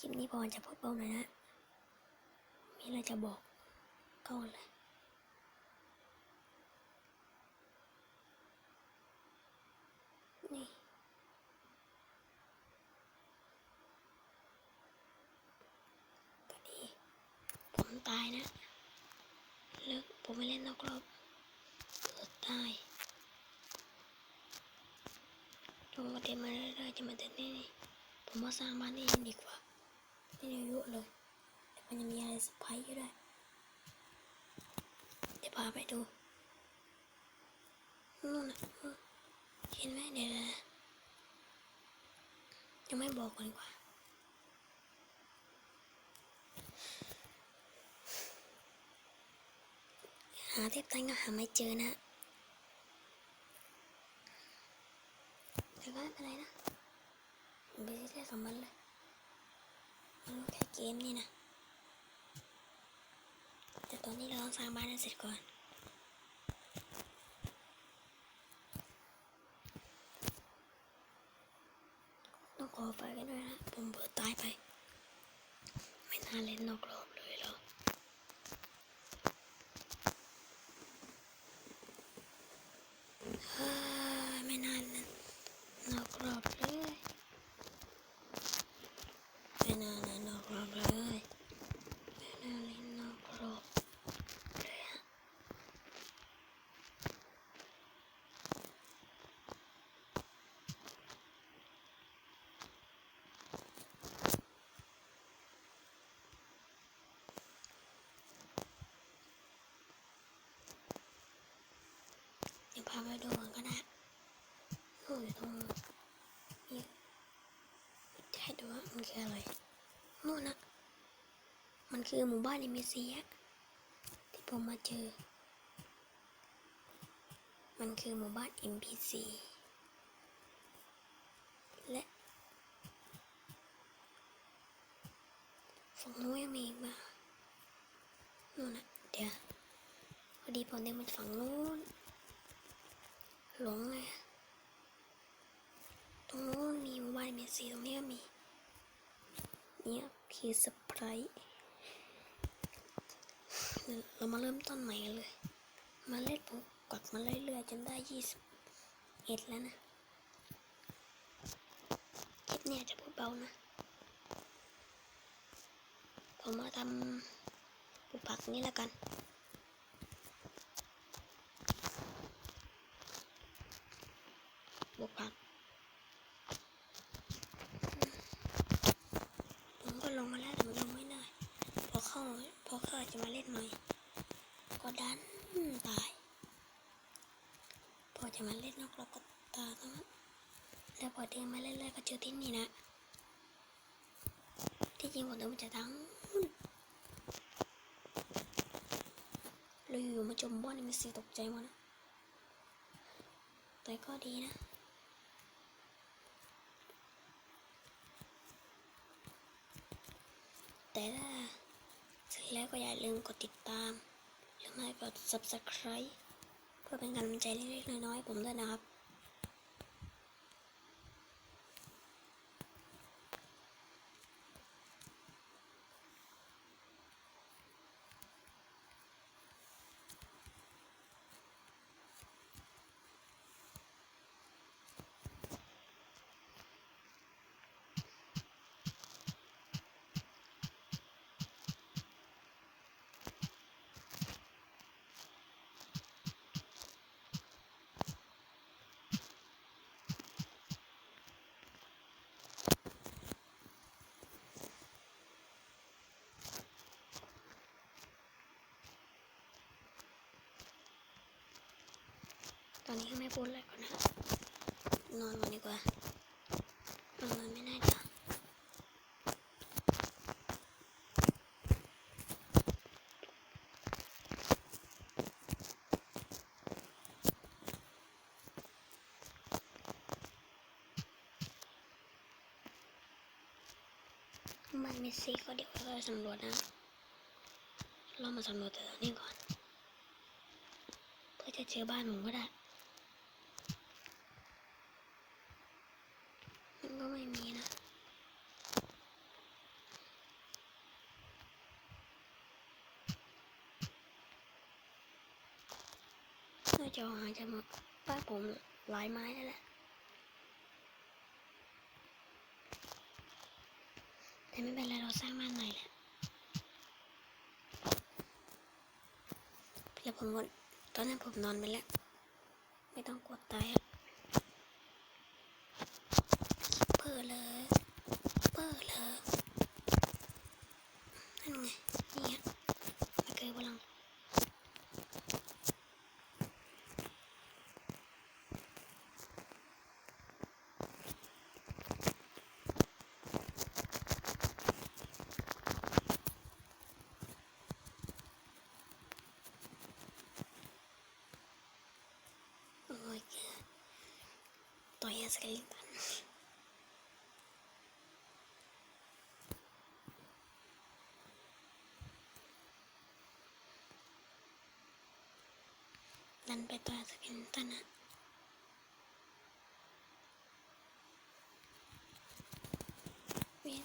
คลิปนี้พอจะพูดเบาหนนะมีอะไรจะบอกก็เลยนี่ก็ดีผมตายนะ เลิกผมไม่เล่นนอกรอบเกิดตายลงมาเต็มมาเรื่อยๆจะมาเต็มนี่นี่ผมว่าสร้างบ้านนี่ดีกว่า ไม่ได้เยอะเลยแต่มันยังมีอะไรเซอร์ไพรส์อยู่ด้วยเดี๋ยวพาไปดูนู่นนะเห็นไหมเดี๋ยวนะยังไม่บอกก่อนดีกว่าหาเทปตันก็หาไม่เจอนะแต่ก็ไม่เป็นไรนะไม่ได้เล่นกับมันเลย แต่เกมนี่นะ แต่ตอนนี้เราต้องสร้างบ้านให้เสร็จก่อนต้องขอไปกันด้วยนะ ผมเบื่อตายไป ไม่น่าเล่นนอกโลก เฮ้ยไม่นานนะนอกรอบเลยไม่นานนะนอกรอบเลยไม่นานเล่นนอกรอบเลยฮะเดี๋ยว พาไปดูก่อนก็ได้โอ้ยตรงนี้ให้ดูว่ามันคืออะไรนู่นนะมันคือหมู่บ้านเอ็มซีอะที่ผมมาเจอ มันคือหมู่บ้าน NPC และฝั่งนู้นยังมีอีกบ้างนู่นนะเดี๋ยวพอดีผมเดินมาฝั่งนู้น หลงเลยตรงนู้นมีหมู่บ้าน NPC ตรงนี้มี เนี่ยคือสไปรท์เรามาเริ่มต้นใหม่เลย มาเล่นผมกดมาเรื่อยๆจนได้ยี่สิบเอ็ดแล้วนะคลิปเนี่ยจะพูดเบานะ ผมมาทำปลูกผักนี่แล้วกัน ปลูกผัก ผมก็ลงมาแล้วแต่มันลงไม่ได้พอเข้าพอเข้าจะมาเล่นใหม่ก็ดันตาย พอจะมาเล่นนอกเราก็ตายทั้งนั้นแล้วพอเดินมาเรื่อยๆก็เจอที่นี่นะ ที่ จริงผมเดินมาจากทางนู้นเราอยู่มาจมบ้านมีสีตกใจมดนะ แต่ก็ดีนะแต่ถ้าสร็จแล้วก็อย่าลืมกดติดตาม หรือไม่กด subscribe เพื่อเป็นกำลังใจเล็กๆน้อยๆผมด้วยนะครับ ตอนนี้ก็ไม่พูดอะไรก่อนนะ นอนก่อนดีกว่านอนไม่ได้จ้ะมันมีซีก็เดี๋ยวเราสำรวจนะ เรามาสำรวจแต่ตอนนี้ก่อน เพื่อจะเจอบ้านผมก็ได้ มันก็ไม่มีนะ ว่า จะหาจะมาป้าผมหลายไม้แล้วแหละแต่ไม่เป็นไรเราสร้างบ้านใหม่แหละแล้วผมตอนนั้นผมนอนไปแล้ว ไม่ต้องกดตายอะปิดเลยเปิดเลยนั่นไงนี่ฮะไม่เคยพลัง โอ้ย ต่อยสลิตันดันไปต่อยสกินตันนะเวียน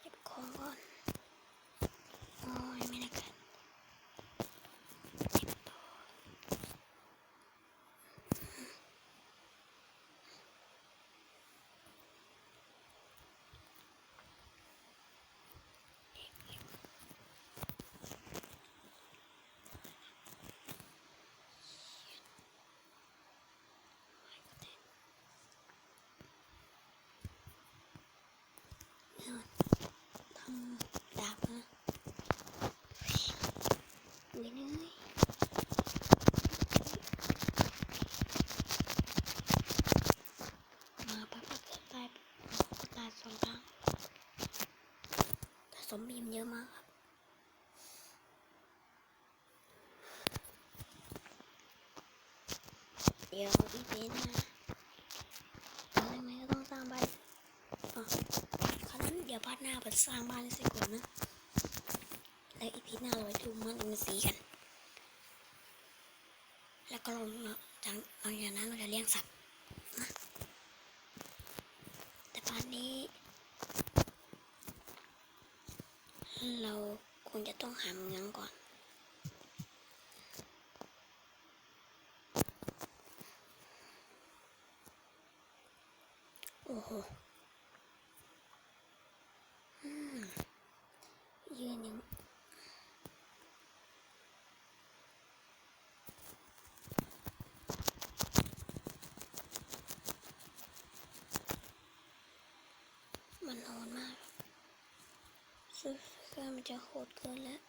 เก็บของก่อน โอ้ยไม่ได้กันเก็บต่อเอาทำดาบนะอุ้ยเนยมาปั๊บปั๊บเกิดตายก็ตายสองครั้งแต่สมบีมเยอะมากครับ เดี๋ยวอีพีหน้าอะไรไหมก็ต้องสร้างบ้านอ๋อคราวนั้นเดี๋ยวพาร์ทหน้าไปสร้างบ้านให้เสร็จก่อนนะ แล้วอีพีหน้าเราไปดูมันอินซีกัน แล้วก็ลงเนาจากหลังจากนั้นเราจะเลี้ยงสัตว์นะแต่พาร์ทนี้ เราคงจะต้องหาเมืองก่อน โอ้โหอืมยืนยังมันโหดมากซื้ื่อมันจะโหดเกินแล้ว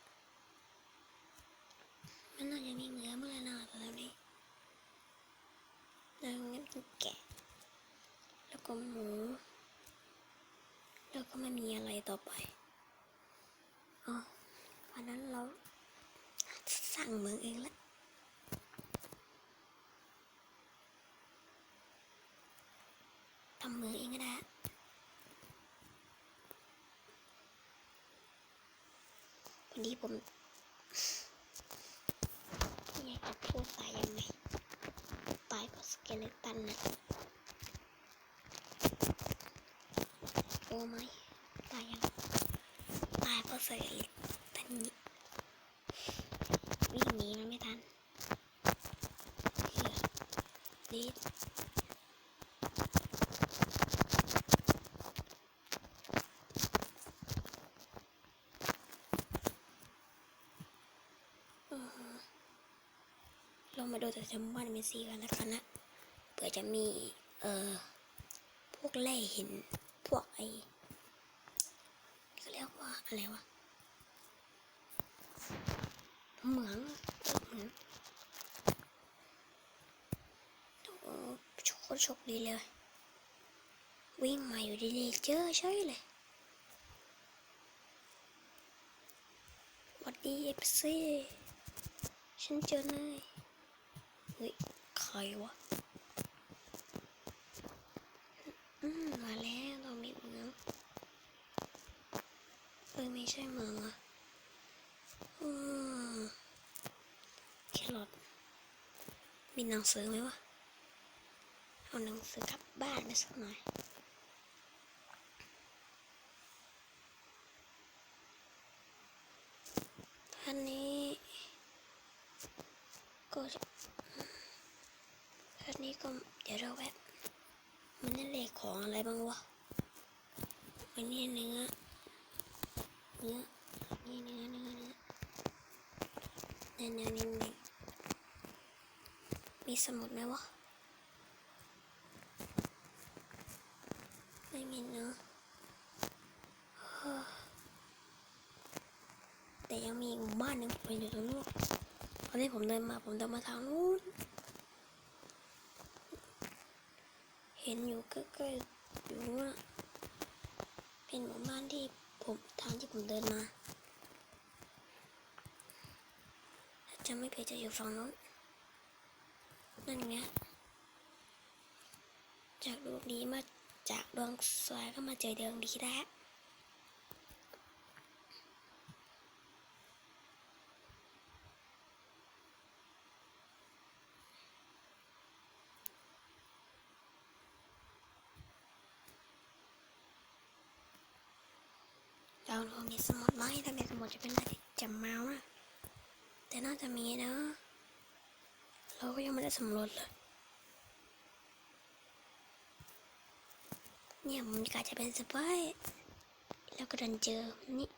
มันน่าจะมีเหมือเมื่อไหรนาแล้วนี่แล้วงั้นแกะ แล้วก็หมู แล้วก็ไม่มีอะไรต่อไป อ๋อ วันนั้นเราสั่งเมืองเองแหละ ทำเมืองเองก็ได้ วันนี้ผมไม่อยากจะพูดสายยังไง ตายเพราะสเกเลตันนะ โอ้ไม่ตายยังตายเพราะสเกเลตันนี้วิ่งหนีมันไม่ทันเดีดเรามาดูแต่จำบ้านเมซี่กันแล้วกันนะเผื่อจะมี เอ่อ พวกแร่หิน พวกไอ ยกว่าอะไรวะเหมืองเหมืองโอ้โชคโชคดีเลย วิ่งมาอยู่ดีๆเจอใช่เลยวัดดีเอฟซีฉันเจอเนยเฮ้ยใครวะ อืมมาแล้วเรามี เอ้ยไม่ใช่หมาแครอทมีหนังสือไหมวะ เอาหนังสือกลับบ้านไปสักหน่อยอันนี้ก็อันนี้ก็เดี๋ยวเราแวะมันได้เลขของอะไรบ้างวะมันนี้เนื้อ เนื้อนี่เนื้อเนื้อเนื้อเนื้อเนื้อนิ่มๆมีสมุดไหมวะ ไม่มีเนื้อะแต่ยังมีอีกหมู่บ้านหนึ่งไปอยู่ตรงนู้นตอนที่ผมเดินมาผมเดินมาทางนู้น เห็นอยู่ใกล้ๆอยู่นู้นอะเป็นหมู่บ้านที่ ผมทางที่ผมเดินมาจะไม่ผิดจะอยู่ฝั่งนู้นนั่นไงจากดวงดีมาจากดวงสวยก็มาเจอดวงดีแล้ เราเรามีสมุดไหมถ้ามีสมุดจะเป็นอะไรที่จำเมานะแต่น่าจะมีนะ เราก็ยังไม่ได้สำรวจเลย เนี่ยมันกาจะเป็นสปร์แล้วก็ดันเจอนี่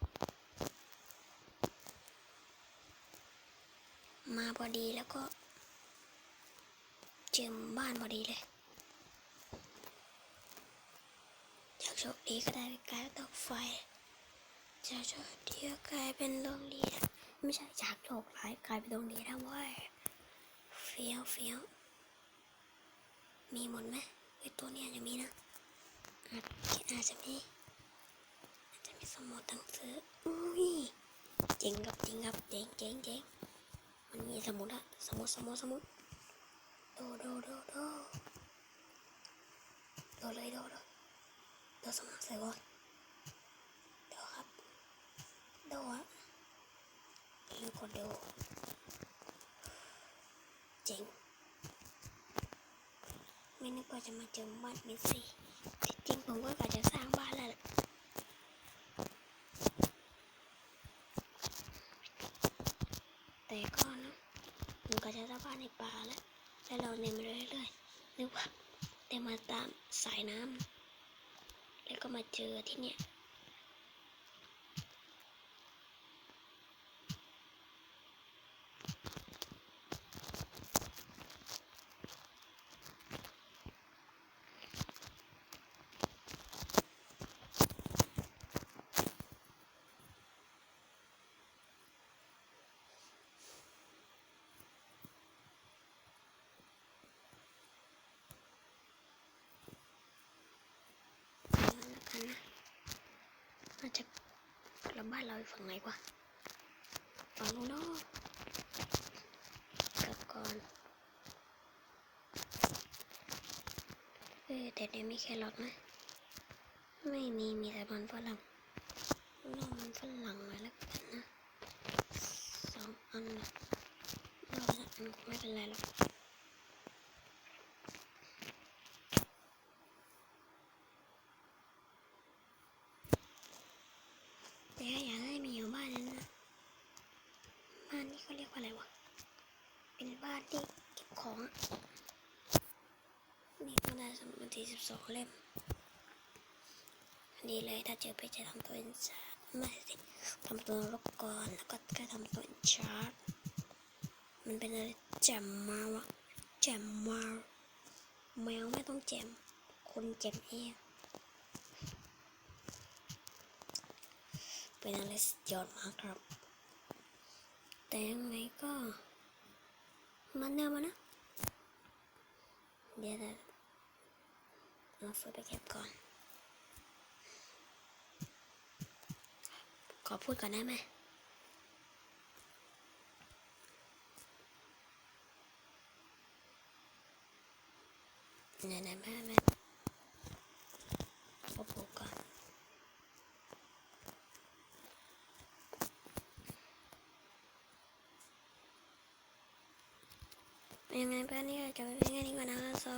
มาพอดีแล้วก็เจอบ้านพอดีเลยอยากโชคดีก็ได้กลายเป็นตกไฟ จะโชคดีก็กลายเป็นดวงดีนไม่ใช่จากโชคร้ายกลายเป็นดวงดีนะเว้ยเฟี้ยวเฟี้ยวมีหมดไหมไอตัวเนี้ยจะมีนะอาจอาจจะมีอาจจะมีสมุดหนังสืออุ้ยเจ๋งครับจริงครับเจ๋งเจ๋งเจ๋งมันมีสมุดอะสมุดสมุดสมุดโดโดโดโดโดเลยโดโดโดสมัครใส่ก่อนเดี๋ยวครับ ดูอะแล้วก็ดูเจ๋งไม่นึกว่าจะมาเจอบ้านเมสซี่ที่จริงผมก็กะจะสร้างบ้านแล้วแหละแต่ก็นะผมก็จะสร้างบ้านในป่าแล้วแล้วเราเดินมาเรื่อยๆนึกว่าเดินมาตามสายน้ำแล้วก็มาเจอที่เนี่ย แล้วกันนะน่าจะกลั บ้านเราอยู่ฝั่งไหนวะฝั่งนู้นเนาะกลับก่อนเอ้แต่เดี๋ยวมีแครอทไหมไม่มีมีแต่มันฝรั่งลองมันฝรั่งมาแล้วกันนะสองอันนะรอละอันคงไม่เป็นไรหรอก แต่ก็อยากให้มีอยู่บ้านนั้นนะ บ้านนี้เขาเรียกว่าอะไรวะ เป็นบ้านที่เก็บของอะนี่ก็ได้สมุดที่ สองเล่มดีเลยถ้าเจอไปจะทำตัวอินชาร์ดไม่สิทำตัวรบก่อนแล้วก็แค่ทำตัวอินชาร์ดมันเป็นอะไรแจมมาวะแจมมาแมวไม่ต้องแจมคนแจมเองเป็นอะไรสุดยอดมากครับ แต่ยังไงก็มันเดิมอะนะเดี๋ยวจะ เอาฟืนไปเก็บก่อน ขอพูดก่อนได้ไหมไหนไหนแม่แม่ขอพูดก่อนยังไงเพื่อนนี่จะเป็นแค่นี้ก่อนนะสวั